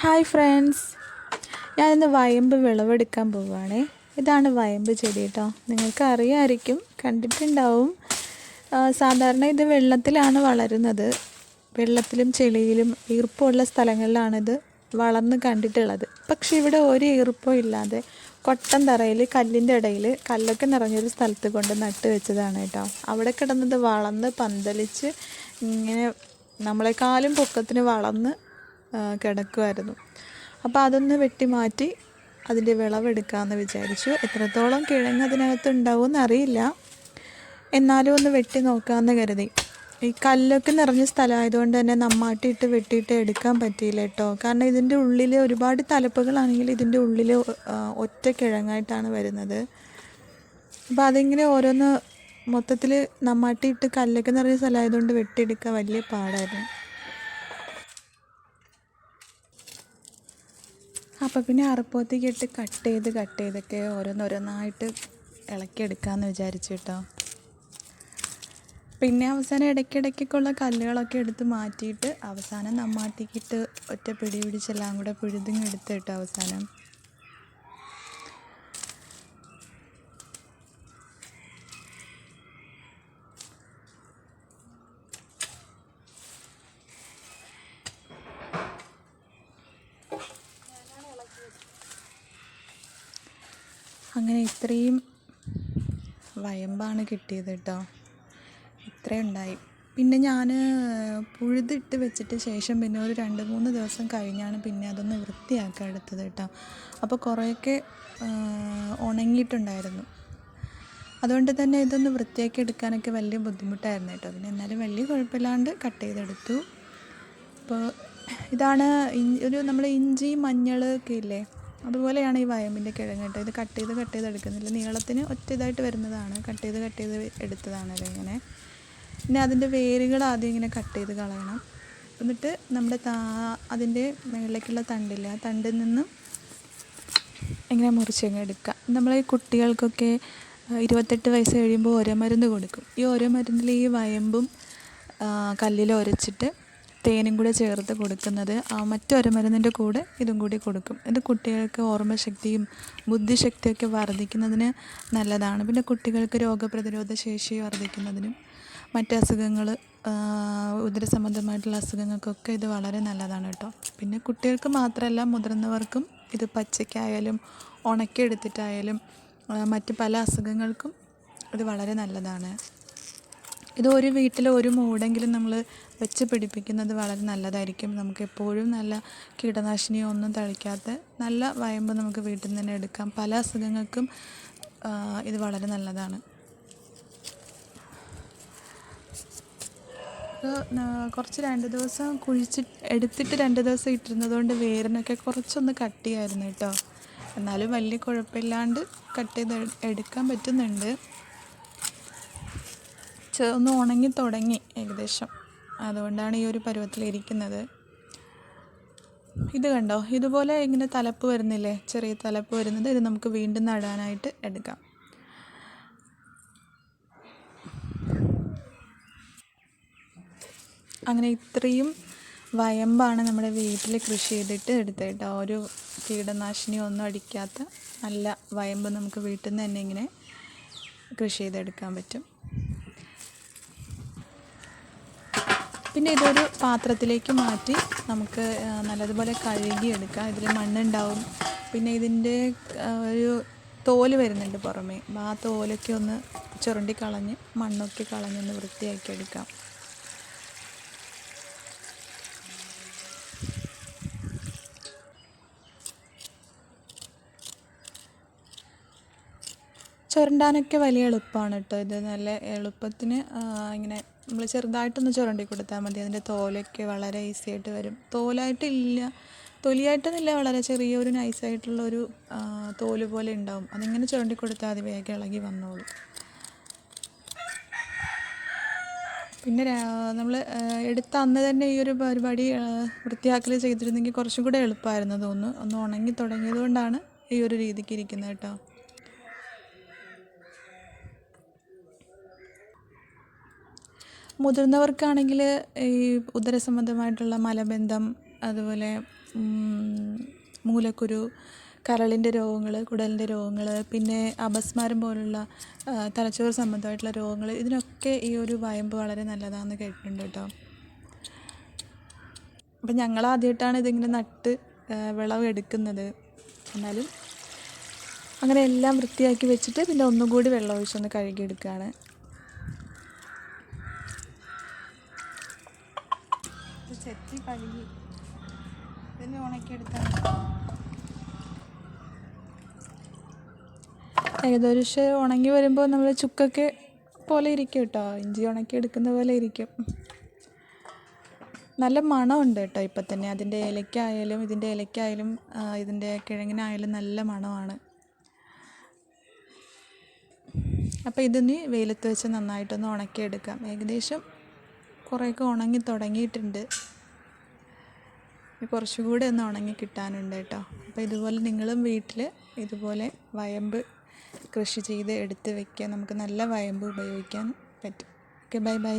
Hi friends ഞാനിന്ന് വയമ്പ് വിളവെടുക്കാൻ പോവുകയാണേ. ഇതാണ് വയമ്പ് ചെടി കേട്ടോ നിങ്ങൾക്ക് അറിയാമായിരിക്കും കണ്ടിട്ടുണ്ടാവും. സാധാരണ ഇത് വെള്ളത്തിലാണ് വളരുന്നത്. വെള്ളത്തിലും ചെളിയിലും ഈർപ്പമുള്ള സ്ഥലങ്ങളിലാണിത് വളർന്ന് കണ്ടിട്ടുള്ളത്. പക്ഷെ ഇവിടെ ഒരു ഈർപ്പം ഇല്ലാതെ കൊട്ടൻ തറയിൽ കല്ലിന്റെ ഇടയിൽ കല്ലൊക്കെ നിറഞ്ഞൊരു സ്ഥലത്ത് കൊണ്ട് നട്ട് വെച്ചതാണ് കേട്ടോ അവിടെ കിടന്നത് വളർന്ന് പന്തലിച്ച് ഇങ്ങനെ നമ്മളെക്കാളും പൊക്കത്തിന് വളർന്ന് കിടക്കുമായിരുന്നു അപ്പോൾ അതൊന്ന് വെട്ടിമാറ്റി അതിന്റെ വിളവെടുക്കാമെന്ന് വിചാരിച്ചു. എത്രത്തോളം കിഴങ്ങ് അതിനകത്ത് ഉണ്ടാവുമെന്ന് അറിയില്ല. എന്നാലും ഒന്ന് വെട്ടി നോക്കാമെന്ന് കരുതി. ഈ കല്ലൊക്കെ നിറഞ്ഞ സ്ഥലമായതുകൊണ്ട് തന്നെ നമ്മാട്ടിയിട്ട് വെട്ടിയിട്ട് എടുക്കാൻ പറ്റിയില്ല കേട്ടോ. കാരണം ഇതിന്റെ ഉള്ളിൽ ഒരുപാട് തലപ്പുകളാണെങ്കിൽ ഇതിന്റെ ഉള്ളിൽ ഒറ്റ കിഴങ്ങായിട്ടാണ് വരുന്നത്. അപ്പോൾ അതിങ്ങനെ ഓരോന്ന് മൊത്തത്തിൽ നമ്മാട്ടിയിട്ട് കല്ലൊക്കെ നിറഞ്ഞ സ്ഥലമായതുകൊണ്ട് വെട്ടിയെടുക്കാൻ വലിയ പാടായിരുന്നു. അപ്പോൾ പിന്നെ അറുപ്പത്തേക്ക് ഇട്ട് കട്ട് ചെയ്ത് കട്ട് ചെയ്തൊക്കെ ഓരോന്നോരോന്നായിട്ട് ഇളക്കിയെടുക്കാമെന്ന് വിചാരിച്ചു കേട്ടോ പിന്നെ അവസാനം ഇടയ്ക്കിടയ്ക്കൊക്കെയുള്ള കല്ലുകളൊക്കെ എടുത്ത് മാറ്റിയിട്ട് അവസാനം നമ്മാട്ടിക്കിട്ട് ഒറ്റ പിടി പിടിച്ചെല്ലാം കൂടെ പിഴുതിങ്ങെടുത്ത് കേട്ടോ അവസാനം. അങ്ങനെ ഇത്രയും വയമ്പാണ് കിട്ടിയത് കേട്ടോ ഇത്രയും ഉണ്ടായി. പിന്നെ ഞാൻ പുഴുതിട്ട് വെച്ചിട്ട് ശേഷം പിന്നെ ഒരു രണ്ട് മൂന്ന് ദിവസം കഴിഞ്ഞാണ് പിന്നെ അതൊന്ന് വൃത്തിയാക്കാൻ എടുത്തത് കേട്ടോ അപ്പോൾ കുറേയൊക്കെ ഉണങ്ങിയിട്ടുണ്ടായിരുന്നു. അതുകൊണ്ട് തന്നെ ഇതൊന്ന് വൃത്തിയാക്കി എടുക്കാനൊക്കെ വലിയ ബുദ്ധിമുട്ടായിരുന്നു കേട്ടോ പിന്നെ എന്നാലും വലിയ കുഴപ്പമില്ലാണ്ട് കട്ട് ചെയ്തെടുത്തു. അപ്പോൾ ഇതാണ് ഒരു നമ്മൾ ഇഞ്ചി മഞ്ഞൾ ഒക്കെ ഇല്ലേ? അതുപോലെയാണ് ഈ വയമ്പിന്റെ കിഴങ്ങ് കേട്ടോ. ഇത് കട്ട് ചെയ്ത് കട്ട് ചെയ്ത് എടുക്കുന്നില്ല. നീളത്തിന് ഒറ്റ ഇതായിട്ട് വരുന്നതാണ്. കട്ട് ചെയ്ത് കട്ട് ചെയ്ത് എടുത്തതാണ് ഇങ്ങനെ. പിന്നെ അതിന്റെ വേരുകൾ ആദ്യം ഇങ്ങനെ കട്ട് ചെയ്ത് കളയണം. എന്നിട്ട് നമ്മുടെ താ അതിന്റെ മുകളിലേക്കുള്ള തണ്ടില്ല ആ തണ്ടിൽ നിന്നും ഇങ്ങനെ മുറിച്ചങ്ങ് എടുക്കുക. നമ്മൾ ഈ കുട്ടികൾക്കൊക്കെ ഇരുപത്തെട്ട് വയസ്സ് കഴിയുമ്പോൾ ഓരോ മരുന്ന് കൊടുക്കും. ഈ ഓരോ മരുന്നിൽ ഈ വയമ്പും കല്ലിൽ ഉരച്ചിട്ട് തേനും കൂടെ ചേർത്ത് കൊടുക്കുന്നത് മറ്റൊരു മരുന്നിന്റെ കൂടെ ഇതും കൂടി കൊടുക്കും. ഇത് കുട്ടികൾക്ക് ഓർമ്മശക്തിയും ബുദ്ധിശക്തിയൊക്കെ വർദ്ധിക്കുന്നതിന് നല്ലതാണ്. പിന്നെ കുട്ടികൾക്ക് രോഗപ്രതിരോധ ശേഷി വർദ്ധിക്കുന്നതിനും മറ്റ് അസുഖങ്ങൾ ഉദര സംബന്ധമായിട്ടുള്ള അസുഖങ്ങൾക്കൊക്കെ ഇത് വളരെ നല്ലതാണ് കേട്ടോ. പിന്നെ കുട്ടികൾക്ക് മാത്രമല്ല മുതിർന്നവർക്കും ഇത് പച്ചയ്ക്കായാലും ഉണക്കിയെടുത്തിട്ടായാലും മറ്റ് പല അസുഖങ്ങൾക്കും ഇത് വളരെ നല്ലതാണ്. ഇത് ഒരു വീട്ടിൽ ഒരു മൂടെങ്കിലും നമ്മൾ വെച്ച് പിടിപ്പിക്കുന്നത് വളരെ നല്ലതായിരിക്കും. നമുക്ക് എപ്പോഴും നല്ല കീടനാശിനിയോ ഒന്നും തളിക്കാത്ത നല്ല വയമ്പ് നമുക്ക് വീട്ടിൽ നിന്ന് തന്നെ എടുക്കാം. പല അസുഖങ്ങൾക്കും ഇത് വളരെ നല്ലതാണ്. കുറച്ച് രണ്ട് ദിവസം കുഴിച്ച് എടുത്തിട്ട് രണ്ട് ദിവസം ഇട്ടിരുന്നതുകൊണ്ട് വേരിനൊക്കെ കുറച്ചൊന്ന് കട്ടിയായിരുന്നു കേട്ടോ. എന്നാലും വലിയ കുഴപ്പമില്ലാണ്ട് കട്ട് ചെയ്ത് എടുക്കാൻ പറ്റുന്നുണ്ട്. ഒന്ന് ഉണങ്ങി തുടങ്ങി ഏകദേശം. അതുകൊണ്ടാണ് ഈ ഒരു പരുവത്തിലിരിക്കുന്നത്. ഇത് കണ്ടോ? ഇതുപോലെ ഇങ്ങനെ തലപ്പ് വരുന്നില്ലേ? ചെറിയ തലപ്പ് വരുന്നത് ഇത് നമുക്ക് വീണ്ടും നടാനായിട്ട് എടുക്കാം. അങ്ങനെ ഇത്രയും വയമ്പാണ് നമ്മുടെ വീട്ടിൽ കൃഷി ചെയ്തിട്ട് എടുത്തത് കേട്ടോ. ഒരു കീടനാശിനി ഒന്നും അടിക്കാത്ത നല്ല വയമ്പ് നമുക്ക് വീട്ടിൽ നിന്ന് തന്നെ ഇങ്ങനെ കൃഷി ചെയ്തെടുക്കാൻ പറ്റും. പിന്നെ ഇതൊരു പാത്രത്തിലേക്ക് മാറ്റി നമുക്ക് നല്ലതുപോലെ കഴുകിയെടുക്കാം. ഇതിൽ മണ്ണുണ്ടാവും. പിന്നെ ഇതിന്റെ ഒരു തോൽ വരുന്നുണ്ട് പുറമേ. ആ തോലൊക്കെ ഒന്ന് ചുരണ്ടി കളഞ്ഞ് മണ്ണൊക്കെ കളഞ്ഞൊന്ന് വൃത്തിയാക്കി എടുക്കാം ചുരണ്ടാനൊക്കെ വലിയ എളുപ്പമാണ് കേട്ടോ ഇത്. നല്ല എളുപ്പത്തിന് ഇങ്ങനെ നമ്മൾ ചെറുതായിട്ടൊന്ന് ചുരണ്ടി കൊടുത്താൽ മതി. അതിന്റെ തോലൊക്കെ വളരെ ഈസി ആയിട്ട് വരും. തോലായിട്ടില്ല തൊലിയായിട്ടൊന്നുമില്ല. വളരെ ചെറിയൊരു നൈസായിട്ടുള്ള ഒരു ആ, തോൽ പോലെ ഉണ്ടാവും. അതിങ്ങനെ ചുരണ്ടി കൊടുത്താൽ അത് വേഗം ഇളകി വന്നോളും. പിന്നെ നമ്മൾ എടുത്ത അന്ന് തന്നെ ഈ ഒരു പരിപാടി വൃത്തിയാക്കൽ ചെയ്തിരുന്നെങ്കിൽ കുറച്ചും കൂടെ എളുപ്പമായിരുന്നു തോന്നുന്നു. ഒന്ന് ഉണങ്ങി തുടങ്ങിയത് കൊണ്ടാണ് ഈ ഒരു രീതിക്ക് ഇരിക്കുന്നത് കേട്ടോ. മുതിർന്നവർക്കാണെങ്കിൽ ഈ ഉദര സംബന്ധമായിട്ടുള്ള മലബന്ധം അതുപോലെ മൂലക്കുരു കരളിന്റെ രോഗങ്ങൾ കുടലിന്റെ രോഗങ്ങൾ പിന്നെ അപസ്മാരം പോലുള്ള തലച്ചോറ് സംബന്ധമായിട്ടുള്ള രോഗങ്ങൾ ഇതിനൊക്കെ ഈ ഒരു വയമ്പ് വളരെ നല്ലതാണെന്ന് കേട്ടിട്ടുണ്ട് കേട്ടോ. അപ്പം ഞങ്ങൾ ആദ്യമായിട്ടാണ് ഇതിങ്ങനെ നട്ട് വിളവ് എടുക്കുന്നത്. എന്നാലും അങ്ങനെ എല്ലാം വൃത്തിയാക്കി വെച്ചിട്ട് പിന്നെ ഒന്നും കൂടി വെള്ളം ഒഴിച്ചൊന്ന് കഴുകിയെടുക്കുകയാണ് ചെത്തി കഴുകി. ഇതിന് ഉണക്കിയെടുത്താൽ ഏകദേശം ഉണങ്ങി വരുമ്പോൾ നമ്മൾ ചുക്കൊക്കെ പോലെ ഇരിക്കും കേട്ടോ. ഇഞ്ചി ഉണക്കി എടുക്കുന്ന പോലെ ഇരിക്കും. നല്ല മണമുണ്ട് കേട്ടോ ഇപ്പം തന്നെ. അതിന്റെ ഇലയ്ക്കായാലും ഇതിന്റെ ഇലയ്ക്കായാലും ഇതിന്റെ കിഴങ്ങിനായാലും നല്ല മണമാണ്. അപ്പോൾ ഇതിന് വെയിലത്ത് വെച്ച് നന്നായിട്ടൊന്ന് ഉണക്കിയെടുക്കാം. ഏകദേശം കുറേയൊക്കെ ഉണങ്ങി തുടങ്ങിയിട്ടുണ്ട്. കുറച്ചുകൂടെ ഒന്ന് ഉണങ്ങി കിട്ടാനുണ്ട് കേട്ടോ. അപ്പോൾ ഇതുപോലെ നിങ്ങളും വീട്ടിൽ ഇതുപോലെ വയമ്പ് കൃഷി ചെയ്ത് എടുത്ത് വയ്ക്കുക നമുക്ക് നല്ല വയമ്പ് ഉപയോഗിക്കാൻ പറ്റും. Okay bye bye